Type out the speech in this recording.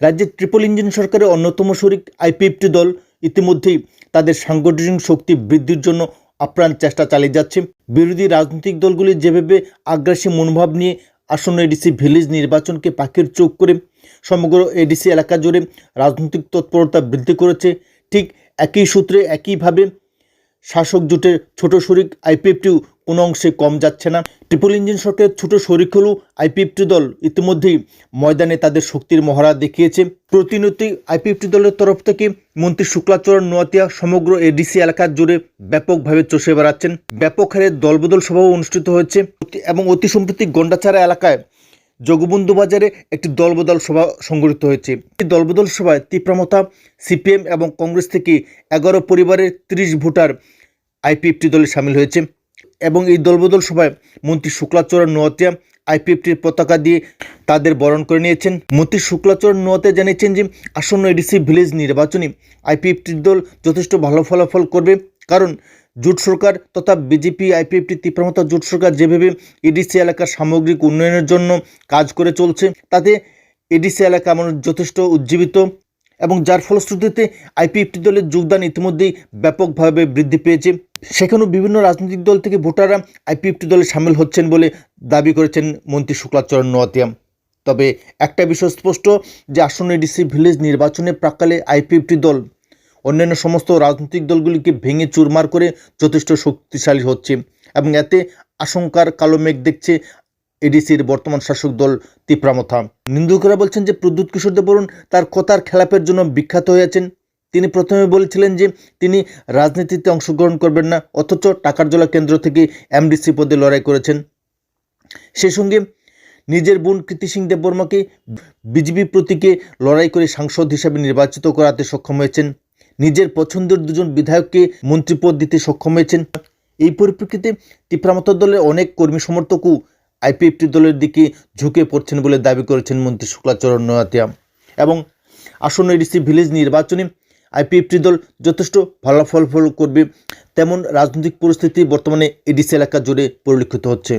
রাজ্যের triple engine সরকারের অন্যতম শরিক আইপিএফটি দল ইতিমধ্যেই তাদের সাংগঠনিক শক্তি বৃদ্ধির জন্য আপ্রাণ চেষ্টা চালিয়ে যাচ্ছে। বিরোধী রাজনৈতিক দলগুলি যেভাবে আগ্রাসী মনোভাব নিয়ে আসন্ন এডিসি ভিলেজ নির্বাচনকে পাখির চোখ করে সমগ্র এডিসি এলাকা জুড়ে রাজনৈতিক তৎপরতা বৃদ্ধি করেছে, ঠিক একই সূত্রে একইভাবে শাসক জোটের ছোট শরিক আইপিএফটিও কোনো অংশে কম যাচ্ছে না। ট্রিপল ইঞ্জিন সরকারের ছোট শরিক হলেও আইপিএফটি দল ইতিমধ্যেই ময়দানে তাদের শক্তির মহড়া দেখিয়েছে। প্রতিনিয়ত আইপিএফটি দলের তরফ থেকে মন্ত্রী শুক্লাচরণ নোয়াতিয়া সমগ্র এডিসি এলাকা জুড়ে ব্যাপকভাবে চষে বেড়াচ্ছেন। ব্যাপক হারে দলবদল সভাও অনুষ্ঠিত হয়েছে এবং অতি সম্প্রতি গন্ডাছাড়া এলাকায় জগবন্ধু বাজারে একটি দলবদল সভা সংগঠিত হয়েছে। এই দলবদল সভায় তীব্রমতা সিপিএম এবং কংগ্রেস থেকে এগারো পরিবারের ত্রিশ ভোটার আইপিএফটি দলে সামিল হয়েছে। এবং এই দলবদল সভায় মন্ত্রী শুক্লাচরণ নোয়াতিয়া, আইপিএফটির পতাকা দিয়ে তাদের বরণ করে নিয়েছেন। মন্ত্রী শুক্লাচরণ নোয়াতিয়া জানিয়েছেন যে, আসন্ন এডিসি ভিলেজ নির্বাচনে আইপিএফটির দল যথেষ্ট ভালো ফলাফল করবে। কারণ জোট সরকার তথা বিজেপি আইপিএফটি তীব্রমতা জোট সরকার যেভাবে এডিসি এলাকার সামগ্রিক উন্নয়নের জন্য কাজ করে চলছে, তাতে এডিসি এলাকা আমার যথেষ্ট উজ্জীবিত এবং যার ফলশ্রুতিতে আইপিএফটি দলের যোগদান ইতিমধ্যেই ব্যাপকভাবে বৃদ্ধি পেয়েছে। সেখানেও বিভিন্ন রাজনৈতিক দল থেকে ভোটাররা আইপিএফটি দলে সামিল হচ্ছেন বলে দাবি করেছেন মন্ত্রী শুক্লাচরণ নোয়াতিয়া তবে একটা বিষয় স্পষ্ট, যে আসন্ন এডিসি ভিলেজ নির্বাচনে প্রাকালে আইপিএফটি দল অন্যান্য সমস্ত রাজনৈতিক দলগুলিকে ভেঙে চুরমার করে যথেষ্ট শক্তিশালী হচ্ছে এবং এতে আশঙ্কার কালো মেঘ দেখছে এডিসির বর্তমান শাসক দল তিপ্রামথা। নিন্দুকরা বলছেন যে প্রদ্যুৎ কিশোর দেববরুণ তার কথার খেলাপের জন্য বিখ্যাত হয়েছেন তিনি প্রথমে বলেছিলেন যে তিনি রাজনীতিতে অংশগ্রহণ করবেন না, অথচ টাকার জলা কেন্দ্র থেকে এমডিসি পদে লড়াই করেছেন। সেই সঙ্গে নিজের বোন কৃতি সিং দেববর্মাকে বিজেপি প্রতীকে লড়াই করে সাংসদ হিসাবে নির্বাচিত করাতে সক্ষম হয়েছেন। নিজের পছন্দের দুজন বিধায়ককে মন্ত্রীপদ দিতে সক্ষম হয়েছেন। এই পরিপ্রেক্ষিতে তিপ্রামত দলের অনেক কর্মী সমর্থকও আইপিএফটি দলের দিকে ঝুঁকে পড়ছেন বলে দাবি করেছেন মন্ত্রী শুক্লাচরণ নয়াতিয়া। এবং আসন্ন এডিসি ভিলেজ নির্বাচনে আইপিএফটি দল যথেষ্ট ফলাফল করবে। তেমন রাজনৈতিক পরিস্থিতি বর্তমানে এডিসি এলাকা জুড়ে পরিলক্ষিত হচ্ছে।